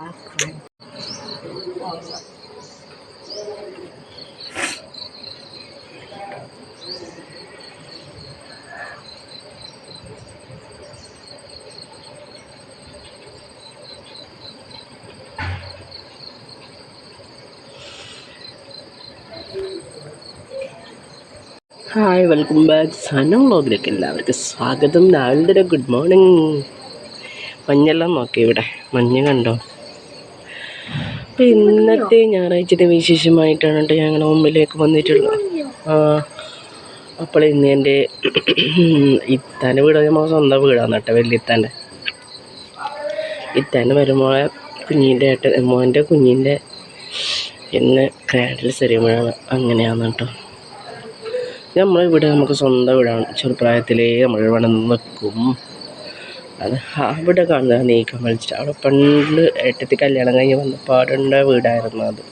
Hi welcome back. സനം വ്ളോഗിലേക്ക് എല്ലാവർക്കും സ്വാഗതം. രാവിലെ ഗുഡ് മോർണിംഗ്. മഞ്ഞെല്ലാം നോക്കി ഇവിടെ. മഞ്ഞ് കണ്ടോ? അപ്പം ഇന്നത്തെ ഞായറാഴ്ചത്തെ വിശേഷമായിട്ടാണ് കേട്ടോ ഞങ്ങളുടെ മുമ്പിലേക്ക് വന്നിട്ടുള്ളത്. അപ്പോൾ ഇന്ന് എന്റെ ഇത്താന്റെ വീട് നമ്മൾ സ്വന്തം വീടാണ് കേട്ടോ വലിയത്താന്റെ ഇത്താന്റെ. വരുമ്പോൾ കുഞ്ഞിന്റെ ഏട്ടൻ മോന്റെ കുഞ്ഞിന്റെ ഇന്ന് ക്രാഡിൽ സെറിയുമ്പോഴാണ് അങ്ങനെയാണ് കേട്ടോ. നമ്മളിവിടെ നമുക്ക് സ്വന്തം വീടാണ് ചെറുപ്രായത്തിലേ നമ്മൾ ഇവിടെ നിൽക്കും. അത് അവിടെ കാണുന്ന നീക്കം വലിച്ചിട്ട് അവിടെ പണ്ട് ഏട്ടത്തി കല്യാണം കഴിഞ്ഞ് വന്ന അവിടെ ഉണ്ട വീടായിരുന്നു അത്.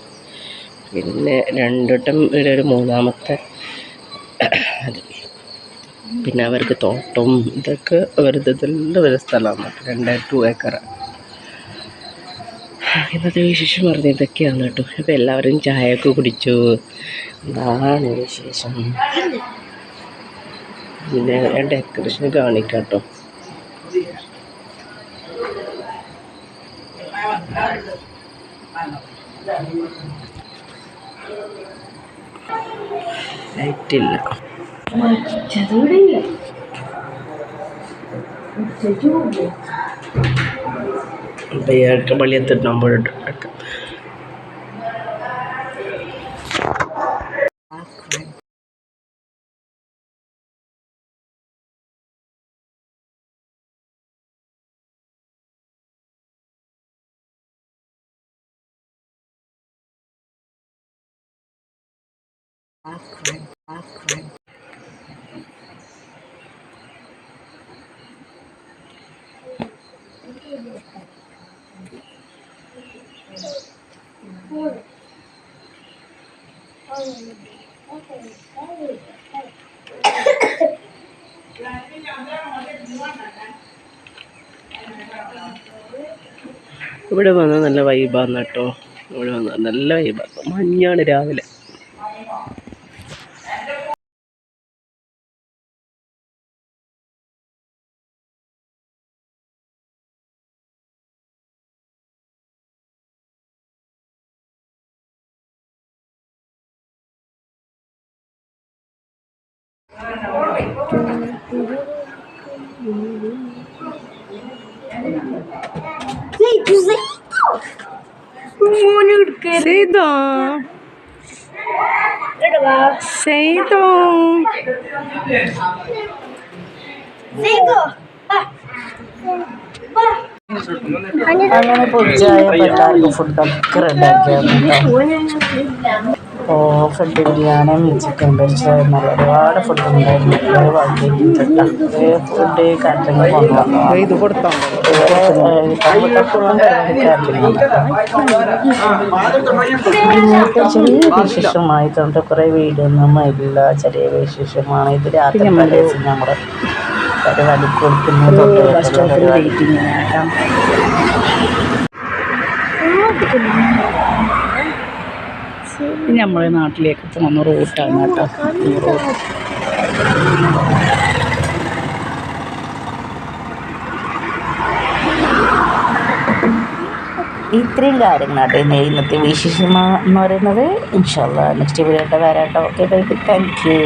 പിന്നെ രണ്ടുവട്ടം വീട് ഒരു മൂന്നാമത്തെ അത്. പിന്നെ അവർക്ക് തോട്ടം ഇതൊക്കെ വെറുതെ ഒരു സ്ഥലമാണ്. രണ്ടേ ടു ഏക്കർ ഇന്നത്തെ വിശേഷം പറഞ്ഞ ഇതൊക്കെയാണ് കേട്ടോ. അപ്പോൾ എല്ലാവരും ചായയൊക്കെ കുടിച്ചു. എന്താണ് വിശേഷം? പിന്നെ ഡെക്കറേഷൻ കാണിക്കാം കേട്ടോ. ലൈറ്റില്ല അപ്പം ഇയാൾക്ക് എത്തിട്ട് നമ്മൾ എടുക്കാം ഇവിടെ വന്നാൽ നല്ല വൈബാന്ന് കേട്ടോ. ഇവിടെ വന്നാൽ നല്ല വൈബാണ് മഞ്ഞാണ് രാവിലെ. ചെയ്തോ ചെയ്തോ അങ്ങനെ പൊടിച്ചായപ്പോൾ എല്ലാവർക്കും ഫുഡൊക്കെ റെഡിയാക്കിയാണ് അപ്പോൾ ഫുഡ് ബിരിയാണിയും ചിക്കൻ പൊരിച്ചതും എന്നുള്ള ഒരുപാട് ഫുഡ് ഉണ്ടായിരുന്നു. ഫുഡ് കാറ്ററിംഗ് കൊണ്ടുവന്നു. ഇത് കൊടുത്തോ. ഇന്നത്തെ ചെറിയ വിശേഷമായതുകൊണ്ട് കുറേ ചെറിയ വിശേഷമാണ്. ഇത് രാത്രി നമ്മുടെ പരിപാടി കൊടുക്കുന്നു പരിപാടി. നമ്മളെ നാട്ടിലേക്ക് പോകുന്ന റൂട്ടാണ് കേട്ടോ. ഈ ഇത്രയും കാര്യങ്ങളാണ് ഇന്ന് ഇന്നത്തെ വിശേഷം എന്ന് പറയുന്നത്. ഇൻഷാല്ല നെക്സ്റ്റ് വീഡിയോ ആയിട്ട് വരാട്ടോ. Okay bye thank you